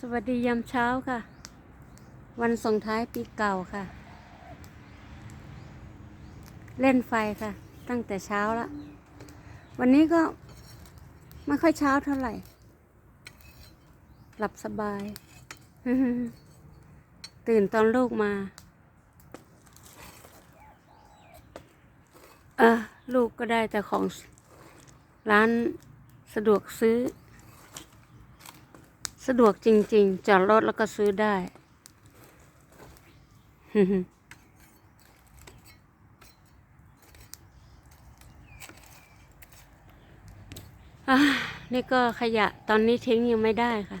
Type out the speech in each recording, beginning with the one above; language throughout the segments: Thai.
สวัสดียามเช้าค่ะ วันส่งท้ายปีเก่าค่ะ เล่นไฟค่ะ ตั้งแต่เช้าละวันนี้ก็ไม่ค่อยเช้าเท่าไหร่ หลับสบาย ตื่นตอนลูกมาเออลูกก็ได้แต่ของร้านสะดวกซื้อ สะดวกจริง ๆ จอดรถแล้วก็ซื้อได้ นี่ก็ขยะตอนนี้ทิ้งยังไม่ได้ค่ะ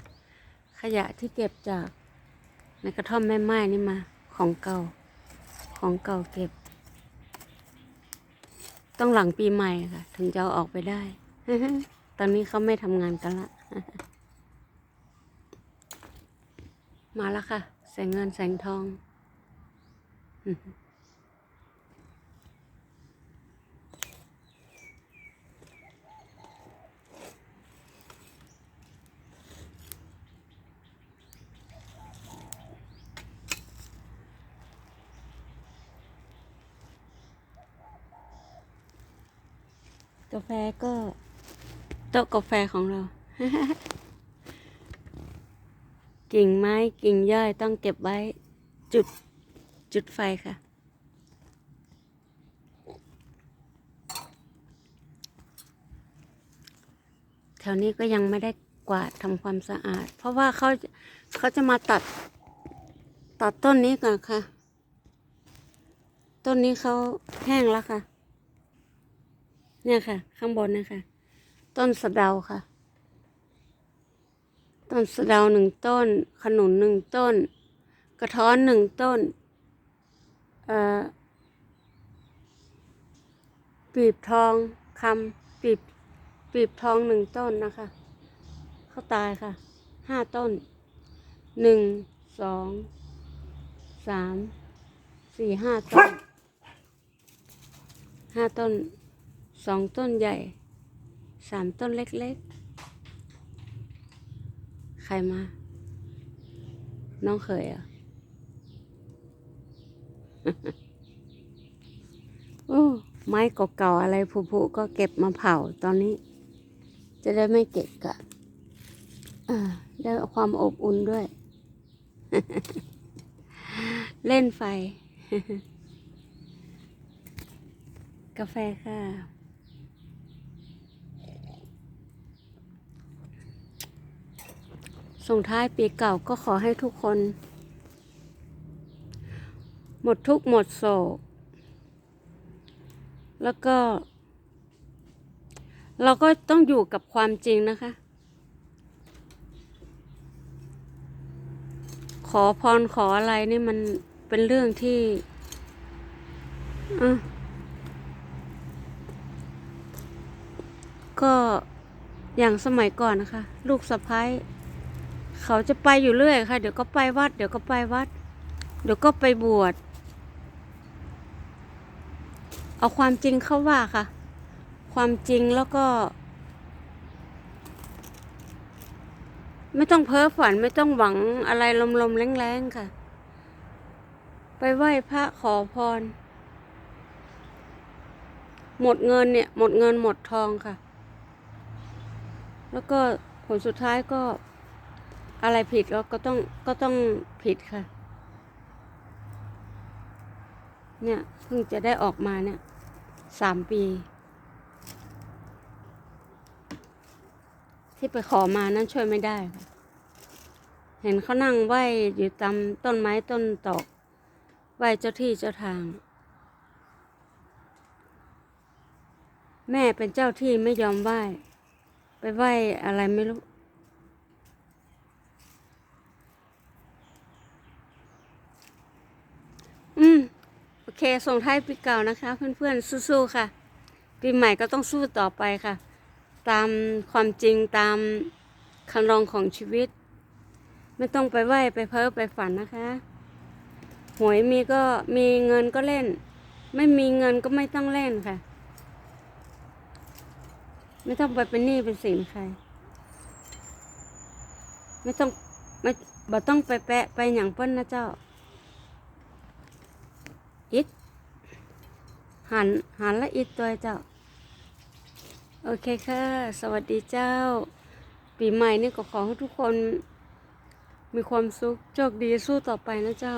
ขยะที่เก็บจากในกระท่อมแม่ไม้นี่มา ของเก่า ของเก่าเก็บ ต้องหลังปีใหม่ค่ะ ถึงจะเอาออกไปได้ ตอนนี้เขาไม่ทำงานกันละ มาแล้วค่ะ แสงเงินแสงทอง กาแฟก็ โต๊ะกาแฟของเรา กิ่งไม้กิ่งย่อยต้องเก็บไว้จุดจุดไฟค่ะ แถวนี้ก็ยังไม่ได้กวาดทำความสะอาด เพราะว่าเขาเขาจะมาตัด ตัดต้นนี้ก่อนค่ะ ต้นนี้เขาแห้งแล้วค่ะ เนี่ยค่ะ ข้างบนนะคะ ต้นสะเดาค่ะ ต้นสะเดาหนึ่งต้น ขนุนหนึ่งต้น กระท้อนหนึ่งต้นเอ่อปีบทองคำปีบปีบทองหนึ่งต้นนะคะเขาตายค่ะห้าต้นหนึ่งสองสามสี่ห้าต้นห้าต้นสองต้นใหญ่สามต้นเล็กๆ ใครมา น้องเคยอะโอ้ไม้เก่าๆอะไรผุๆก็เก็บมาเผาตอนนี้ จะได้ไม่เกะกะได้ความอบอุ่นด้วย เล่นไฟ กาแฟค่ะ ส่งท้ายปีเก่าก็ขอให้ทุกคน หมดทุกหมดโศก แล้วก็ เราก็ต้องอยู่กับความจริงนะคะ ขอพรขออะไรนี่มันเป็นเรื่องที่อะก็อย่างสมัยก่อนนะคะ ลูกสะพ้าย เขาจะไปอยู่เรื่อยค่ะ เดี๋ยวก็ไปวัด เดี๋ยวก็ไปวัด เดี๋ยวก็ไปบวช เอาความจริงเข้าว่าค่ะ ความจริงแล้วก็ ไม่ต้องเพ้อฝันไม่ต้องหวังอะไรลมๆแรงๆค่ะ ไปไหว้พระขอพร หมดเงินเนี่ย หมดเงินหมดทองค่ะ แล้วก็ผลสุดท้ายก็ อะไรผิดก็ก็ต้องก็ต้องผิดค่ะ เนี่ยเพิ่งจะได้ออกมาเนี่ยสามปี ที่ไปขอมานั้นช่วยไม่ได้ค่ะเห็นเขานั่งไหวอยู่ตามต้นไม้ต้นตอกไหวเจ้าที่เจ้าทาง แม่เป็นเจ้าที่ไม่ยอมไหวไปไหวอะไรไม่รู้ อืม โอ เคส่งท้ายปีเก่านะคะ เพื่อนๆสู้ๆค่ะ ปีใหม่ก็ต้องสู้ต่อไปค่ะ ตามความจริงตามคันลองของชีวิต ไม่ต้องไปไหวไปเพ้อไปฝันนะคะหวยมีก็มีเงินก็เล่น ไม่มีเงินก็ไม่ต้องเล่นค่ะ ไม่ต้องไปเป็นหนี้เป็นสินใคร ไม่ต้องไม่บ่ต้องไปแปะไปหยังเปิ้นนะเจ้า อิด หันหันละอิดตัวเจ้า โอเคค่ะ สวัสดีเจ้า ปีใหม่นี่ก็ขอให้ทุกคน มีความสุขโชคดีสู้ต่อไปนะเจ้า